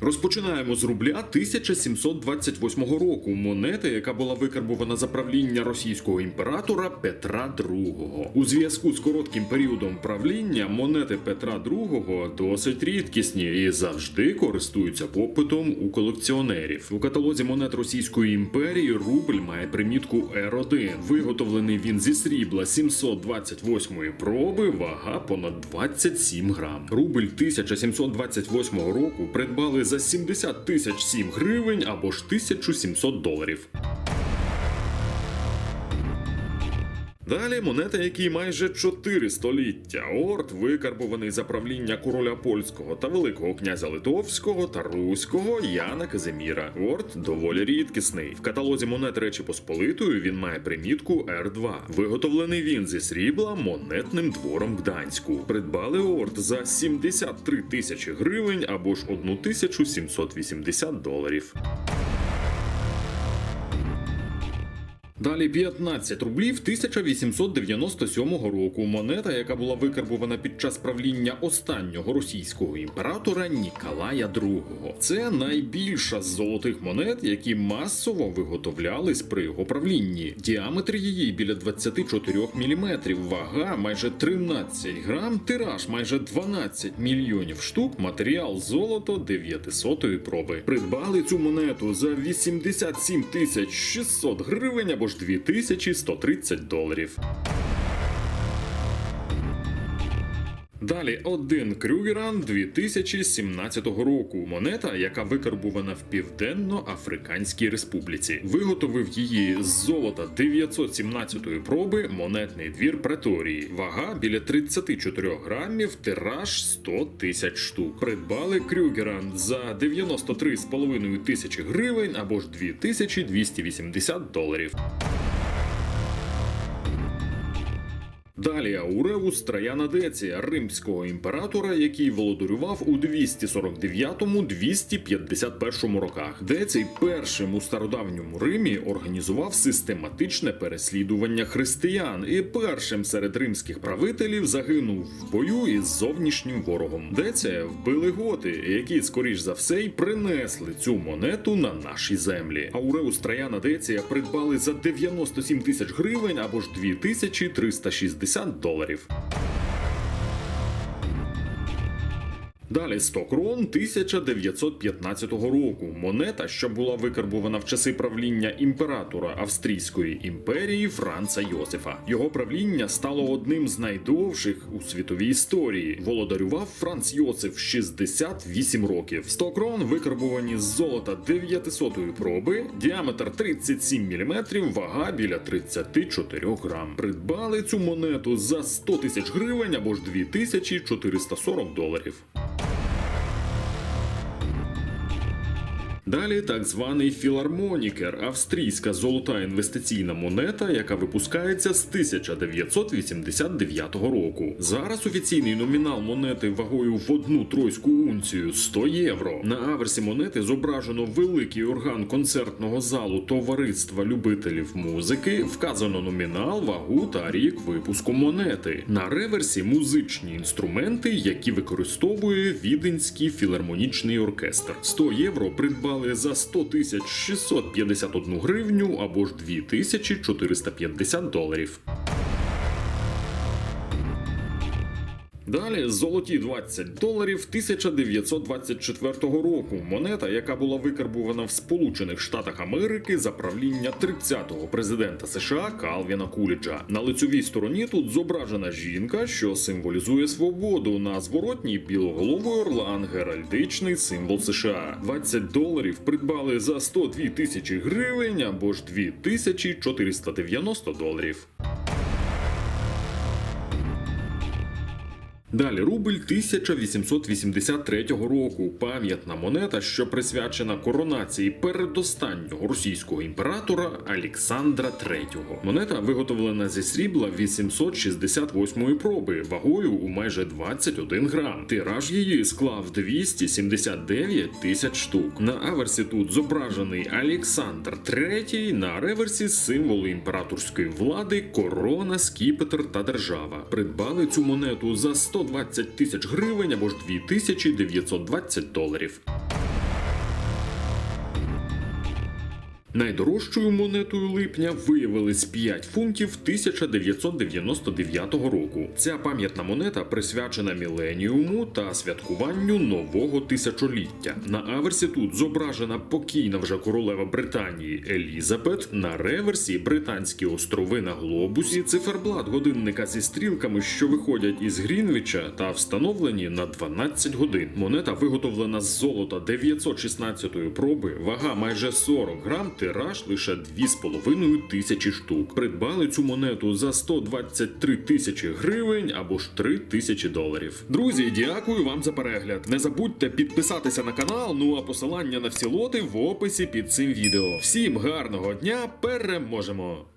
Розпочинаємо з рубля 1728 року. Монета, яка була викарбована за правління російського імператора Петра II. У зв'язку з коротким періодом правління монети Петра II досить рідкісні і завжди користуються попитом у колекціонерів. У каталозі монет Російської імперії рубль має примітку R1. Виготовлений він зі срібла 728 проби, вага понад 27 грам. Рубль 1728 року придбали за 70 тисяч 7 гривень або ж 1700 доларів. Далі монета, якій майже 4 століття. Орд викарбований за правління короля польського та великого князя Литовського та Руського Яна Казиміра. Орд доволі рідкісний. В каталозі монет Речі Посполитої він має примітку R2. Виготовлений він зі срібла монетним двором Гданську. Придбали орд за 73 тисячі гривень або ж 1780 доларів. Далі 15 рублів 1897 року. Монета, яка була викарбована під час правління останнього російського імператора Ніколая II. Це найбільша з золотих монет, які масово виготовлялись при його правлінні. Діаметр її біля 24 мм, вага майже 13 грам, тираж майже 12 мільйонів штук, матеріал золото 900 проби. Придбали цю монету за 87 тисяч 600 гривень або ж 2130 доларів. Далі один Крюгеран 2017 року. Монета, яка викарбувана в Південно-Африканській Республіці. Виготовив її з золота 917 проби монетний двір Преторії. Вага біля 34 грамів, тираж 100 тисяч штук. Придбали Крюгеран за 93,5 тисячі гривень або ж 2280 доларів. Далі Ауреус Траяна Деція, римського імператора, який володарював у 249-251 роках. Децій першим у стародавньому Римі організував систематичне переслідування християн і першим серед римських правителів загинув в бою із зовнішнім ворогом. Деція вбили готи, які, скоріш за все, й принесли цю монету на наші землі. Ауреус Траяна Деція придбали за 97 тисяч гривень або ж 2360 доларів. Далі 100 крон 1915 року. Монета, що була викарбувана в часи правління імператора Австрійської імперії Франца Йосифа. Його правління стало одним з найдовших у світовій історії. Володарював Франц Йосиф 68 років. 100 крон викарбувані з золота 900 проби, діаметр 37 мм, вага біля 34 грам. Придбали цю монету за 100 тисяч гривень або ж 2440 доларів. Далі так званий філармонікер, австрійська золота інвестиційна монета, яка випускається з 1989 року. Зараз офіційний номінал монети вагою в одну тройську унцію 100 євро. На аверсі монети зображено великий орган концертного залу товариства любителів музики. Вказано номінал, вагу та рік випуску монети. На реверсі музичні інструменти, які використовує Віденський філармонічний оркестр. 100 євро придбали за 100 тисяч 651 гривню або ж 2450 доларів. Далі золоті 20 доларів 1924 року. Монета, яка була викарбувана в Сполучених Штатах Америки за правління 30-го президента США Калвіна Куліджа. На лицьовій стороні тут зображена жінка, що символізує свободу. На зворотній білоголовий орлан геральдичний символ США. 20 доларів придбали за 102 тисячі гривень або ж 2490 доларів. Далі рубль 1883 року. Пам'ятна монета, що присвячена коронації передостаннього російського імператора Олександра III. Монета виготовлена зі срібла 868 проби, вагою у майже 21 грам. Тираж її склав 279 тисяч штук. На аверсі тут зображений Олександр III, на реверсі символи імператорської влади, корона, скіпетр та держава. Придбали цю монету за 120 тисяч гривень або ж 2920 доларів. Найдорожчою монетою липня виявились 5 фунтів 1999 року. Ця пам'ятна монета присвячена міленіуму та святкуванню нового тисячоліття. На аверсі тут зображена покійна вже королева Британії Елізабет. На реверсі британські острови на глобусі, циферблат годинника зі стрілками, що виходять із Грінвіча, та встановлені на 12 годин. Монета виготовлена з золота 916 проби, вага майже 40 грам, тираж лише 2,5 тисячі штук. Придбали цю монету за 123 тисячі гривень або ж 3 тисячі доларів. Друзі, дякую вам за перегляд. Не забудьте підписатися на канал. Ну а посилання на всі лоти в описі під цим відео. Всім гарного дня, переможемо!